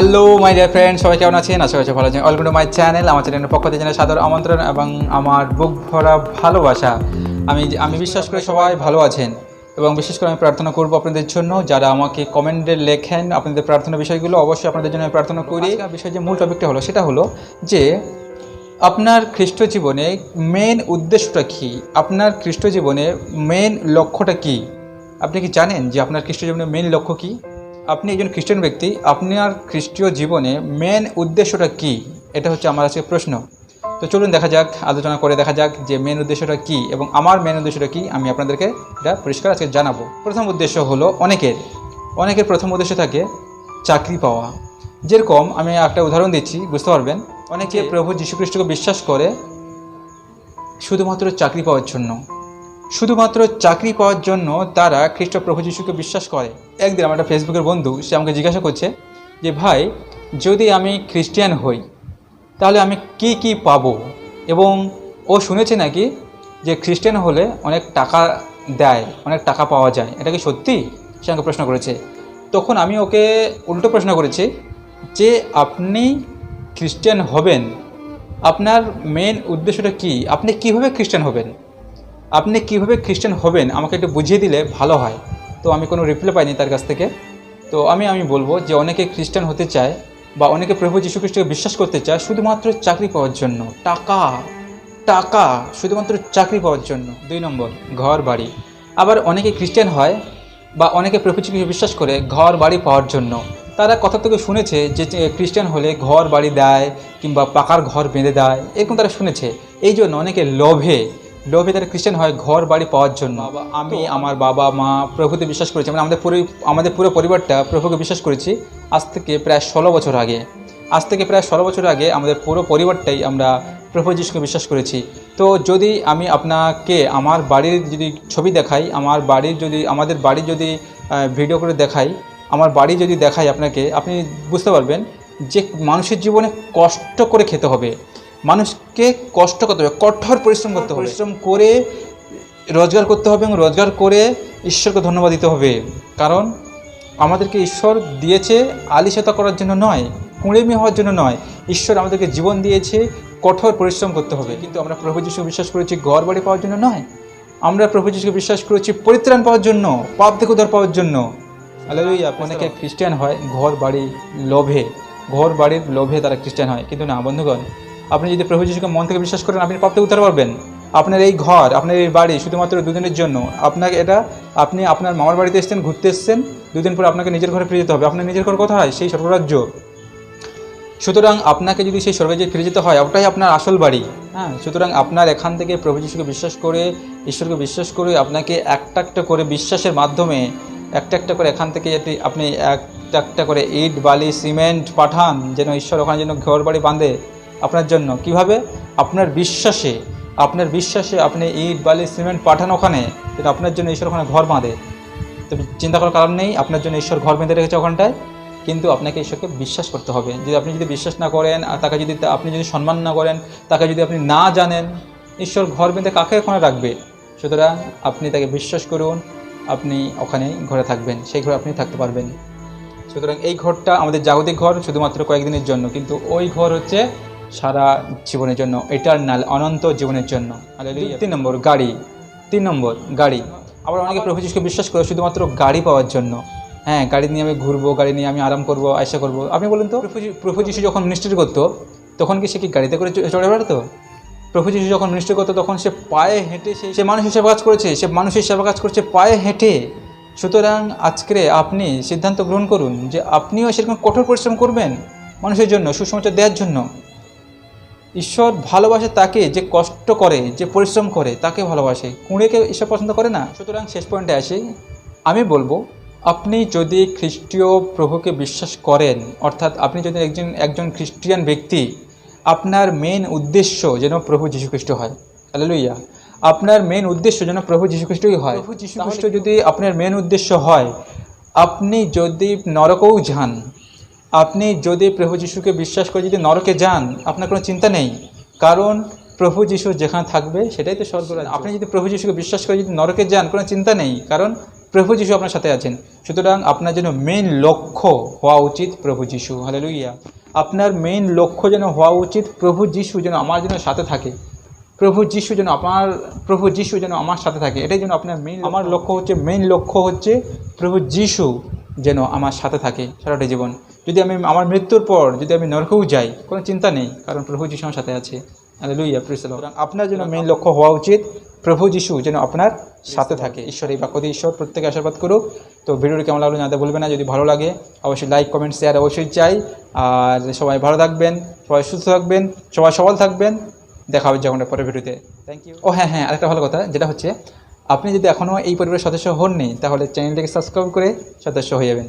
Hello my dear friend সবাই কেমন আছেন? আশা করছি ভালো আছেন। ওয়েলকাম টু মাই চ্যানেল আমার চ্যানেলের পক্ষ থেকে জানাই সাদর আমন্ত্রণ এবং আমার বুক ভরা ভালোবাসা। আমি আমি বিশ্বাস করি সবাই ভালো আছেন এবং বিশেষ করে আমি প্রার্থনা করব আপনাদের জন্য। যারা আমাকে কমেন্টে লেখেন আপনাদের প্রার্থনা বিষয়গুলো, অবশ্যই আপনাদের জন্য আমি প্রার্থনা করি। বিষয় যে মূল টপিকটা হলো, সেটা হলো যে আপনার খ্রিস্ট জীবনে মেন উদ্দেশ্যটা কী? আপনার খ্রিস্ট জীবনে মেন লক্ষ্যটা কী? আপনি কি জানেন যে আপনার খ্রিস্ট জীবনের মেন লক্ষ্য কী? আপনি একজন খ্রিস্টান ব্যক্তি আপনার খ্রিস্টীয় জীবনে মেন উদ্দেশ্যটা কী? এটা হচ্ছে আমার আজকে প্রশ্ন। তো চলুন দেখা যাক আলোচনা করে দেখা যাক যে মেন উদ্দেশ্যটা কী এবং আমার মেন উদ্দেশ্যটা কী আমি আপনাদেরকে এটা পরিষ্কার আজকে জানাব। প্রথম উদ্দেশ্য হলো অনেকের। অনেকের প্রথম উদ্দেশ্য থাকে চাকরি পাওয়া। যেরকম আমি একটা উদাহরণ দিচ্ছি বুঝতে পারবেন? অনেকে প্রভু যীশুখ্রিস্টকে বিশ্বাস করে শুধুমাত্র চাকরি পাওয়ার জন্য। শুধুমাত্র চাকরি পাওয়ার জন্য তারা খ্রিস্ট প্রভু যিশুকে বিশ্বাস করে। একদিন আমার একটা ফেসবুকের বন্ধু, সে আমাকে জিজ্ঞাসা করছে যে, ভাই, যদি আমি খ্রিস্টিয়ান হই, তাহলে আমি কি কি পাব? এবং ও শুনেছে নাকি যে খ্রিস্টান হলে অনেক টাকা দেয়, অনেক টাকা পাওয়া যায়। এটা কি সত্যি? সে আমাকে প্রশ্ন করেছে। তখন আমি ওকে উল্টো প্রশ্ন করেছি যে, আপনি খ্রিস্টান হবেন, আপনার মেন উদ্দেশ্যটা কি? আপনি কীভাবে খ্রিস্টান হবেন? আপনি কীভাবে খ্রিস্টান হবেন আমাকে একটু বুঝিয়ে দিলে ভালো হয়। তো আমি কোনো রিপ্লাই পাইনি তার কাছ থেকে। তো আমি আমি বলব যে অনেকে খ্রিস্টান হতে চায় বা অনেকে প্রভু যীশু খ্রিস্টকে বিশ্বাস করতে চায় শুধুমাত্র চাকরি পাওয়ার জন্য। টাকা টাকা শুধুমাত্র চাকরি পাওয়ার জন্য। দুই নম্বর, ঘর, বাড়ি। আবার অনেকে খ্রিস্টান হয় বা অনেকে প্রভু যীশুকে বিশ্বাস করে ঘর, বাড়ি পাওয়ার জন্য। তারা কথা থেকে শুনেছে যে খ্রিস্টান হলে ঘর, বাড়ি দেয় কিংবা পাকার ঘর বেঁধে দেয়, এরকম তারা শুনেছে। এই জন্য অনেকে লোভে লোভে তারা খ্রিস্টান হয় ঘর বাড়ি পাওয়ার জন্য। আমি আমার বাবা মা প্রভুতে বিশ্বাস করেছি। মানে আমাদের পুরো আমাদের পুরো পরিবারটা প্রভুকে বিশ্বাস করেছি আজ থেকে প্রায় ষোলো বছর আগে। আজ থেকে প্রায় ষোলো বছর আগে আমাদের পুরো পরিবারটাই আমরা প্রভু যিশুকে বিশ্বাস করেছি। তো যদি আমি আপনাকে আমার বাড়ির যদি ছবি দেখাই আমার বাড়ির যদি আমাদের বাড়ির যদি ভিডিও করে দেখাই আমার বাড়ি যদি দেখাই আপনাকে আপনি বুঝতে পারবেন যে মানুষের জীবনে কষ্ট করে খেতে হবে। মানুষকে কষ্ট করতে হবে কঠোর পরিশ্রম করতে হবে। পরিশ্রম করে রোজগার করতে হবে এবং রোজগার করে ঈশ্বরকে ধন্যবাদ দিতে হবে। কারণ আমাদেরকে ঈশ্বর দিয়েছে আলিশতা করার জন্য নয় কুঁড়েমি হওয়ার জন্য নয়। ঈশ্বর আমাদেরকে জীবন দিয়েছে কঠোর পরিশ্রম করতে হবে। কিন্তু আমরা প্রভু যিশু বিশ্বাস করেছি ঘর বাড়ি পাওয়ার জন্য নয়। আমরা প্রভু যিশুকে বিশ্বাস করেছি পরিত্রাণ পাওয়ার জন্য পাপ থেকে উদ্ধার পাওয়ার জন্য। আলাদা অনেকে খ্রিস্টান হয় ঘর বাড়ি লোভে। ঘর বাড়ির লোভে তারা খ্রিস্টান হয়। কিন্তু না বন্ধুগণ আপনি যদি প্রভু যিশুকে মন থেকে বিশ্বাস করেন, আপনি পাপ থেকে উদ্ধার পারবেন আপনার এই ঘর, আপনার এই বাড়ি শুধুমাত্র দুদিনের জন্য। আপনাকে এটা, আপনি আপনার মামার বাড়িতে এসছেন, ঘুরতে এসছেন, দুদিন পর আপনাকে নিজের ঘরে ফিরে যেতে হবে। আপনার নিজের ঘর কোথায়? সেই স্বর্গরাজ্য। সুতরাং আপনাকে যদি সেই স্বর্গে ফিরে যেতে হয়, ওটাই আপনার আসল বাড়ি। হ্যাঁ সুতরাং আপনার এখান থেকে প্রভু যিশুকে বিশ্বাস করে, ঈশ্বরকে বিশ্বাস করে আপনাকে একটা একটা করে বিশ্বাসের মাধ্যমে, একটা একটা করে এখান থেকে যদি আপনি একটা একটা করে ইট, বালি, সিমেন্ট পাঠান, যেন ঈশ্বর ওখানে যেন ঘর বাড়ি বাঁধে। আপনার জন্য। কীভাবে? আপনার বিশ্বাসে। আপনার বিশ্বাসে আপনি ইট, বালি, সিমেন্ট পাঠান ওখানে, যেটা আপনার জন্য ঈশ্বর ওখানে ঘর বাঁধে। তো চিন্তা করার কারণ নেই, আপনার জন্য ঈশ্বর ঘর বেঁধে রেখেছে ওখানটায়, কিন্তু আপনাকে ঈশ্বরকে বিশ্বাস করতে হবে। যদি আপনি যদি বিশ্বাস না করেন, আর তাকে যদি আপনি যদি সম্মান না করেন, তাকে যদি আপনি না জানেন, ঈশ্বর ঘর বেঁধে কাকে ওখানে রাখবে? সুতরাং আপনি তাকে বিশ্বাস করুন, আপনি ওখানেই ঘরে থাকবেন, সেই ঘরে আপনি থাকতে পারবেন। সুতরাং এই ঘরটা আমাদের জাগতিক ঘর, শুধুমাত্র কয়েকদিনের জন্য, কিন্তু ওই ঘর হচ্ছে সারা জীবনের জন্য এটার্নাল অনন্ত জীবনের জন্য। তিন নম্বর গাড়ি। তিন নম্বর গাড়ি। আবার অনেকে প্রভু যিশুকে বিশ্বাস করে শুধুমাত্র গাড়ি পাওয়ার জন্য। হ্যাঁ গাড়ি নিয়ে আমি ঘুরবো গাড়ি নিয়ে আমি আরাম করব আয়সা করব। আপনি বলুন তো প্রভু যিশু যখন মিনিস্ট্রি করতো তখন কি সে কি গাড়িতে করে চড়ে বেড়াতো? প্রভু যিশু যখন মিনিস্ট্রি করতো তখন সে পায়ে হেঁটে সে সে মানুষের সেবা কাজ করেছে সে মানুষের সেবা কাজ করছে পায়ে হেঁটে। সুতরাং আজকে আপনি সিদ্ধান্ত গ্রহণ করুন যে আপনিও সেরকম কঠোর পরিশ্রম করবেন মানুষের জন্য সুসমাচার দেওয়ার জন্য। ঈশ্বর ভালোবাসে তাকে যে কষ্ট করে যে পরিশ্রম করে তাকে ভালোবাসে। কুঁড়েকে ঈশ্বর পছন্দ করে না? সুতরাং শেষ পয়েন্টে আসি। আমি বলব আপনি যদি খ্রিস্টীয় প্রভুকে বিশ্বাস করেন অর্থাৎ আপনি যদি একজন একজন খ্রিস্টিয়ান ব্যক্তি আপনার মেন উদ্দেশ্য যেন প্রভু যীশুখ্রিস্ট হয়। হ্যালেলুইয়া আপনার মেন উদ্দেশ্য যেন প্রভু যীশুখ্রিস্টই হয়। প্রভু যীশুখ্রিস্ট যদি আপনার মেন উদ্দেশ্য হয় আপনি যদি নরকেও যান আপনি যদি প্রভু যিশুকে বিশ্বাস করে যদি নরকে যান, আপনার কোনো চিন্তা নেই। কারণ প্রভু যিশু যেখানে থাকবে, সেটাই তো স্বর্গ আপনি যদি প্রভু যিশুকে বিশ্বাস করে যদি নরকে যান, কোনো চিন্তা নেই। কারণ প্রভু যিশু আপনার সাথে আছেন। সুতরাং আপনার জন্য মেইন লক্ষ্য হওয়া উচিত প্রভু যিশু। হালেলুইয়া আপনার মেইন লক্ষ্য যেন হওয়া উচিত প্রভু যিশু যেন আমার জন্য সাথে থাকে। প্রভু যিশু যেন আমার, প্রভু যিশু যেন আমার সাথে থাকে। এটাই যেন আপনার মেইন আমার লক্ষ্য হচ্ছে মেইন লক্ষ্য হচ্ছে প্রভু যিশু যেন আমার সাথে থাকে সারাটা জীবন। যদি আমি আমার মৃত্যুর পর যদি আমি নরকেও যাই কোনো চিন্তা নেই কারণ প্রভু যিশু আমার সাথে আছে। লুইয়া সুতরাং আপনার জন্য মেইন লক্ষ্য হওয়া উচিত প্রভু যিশু যেন আপনার সাথে থাকে। ঈশ্বর এই বাক্য দিয়ে ঈশ্বর প্রত্যেকে আশীর্বাদ করুক। তো ভিডিওটি কেমন লাগল জানাতে বলবেন না যদি ভালো লাগে অবশ্যই লাইক কমেন্ট শেয়ার অবশ্যই চাই। আর সবাই ভালো থাকবেন সবাই সুস্থ থাকবেন সবাই সবল থাকবেন। দেখা হবে যখন পরের ভিডিওতে। থ্যাংক ইউ ও হ্যাঁ হ্যাঁ আরেকটা ভালো কথা যেটা হচ্ছে আপনি যদি এখনও এই পরিবারের সদস্য হননি তাহলে চ্যানেলটিকে সাবস্ক্রাইব করে সদস্য হয়ে যাবেন।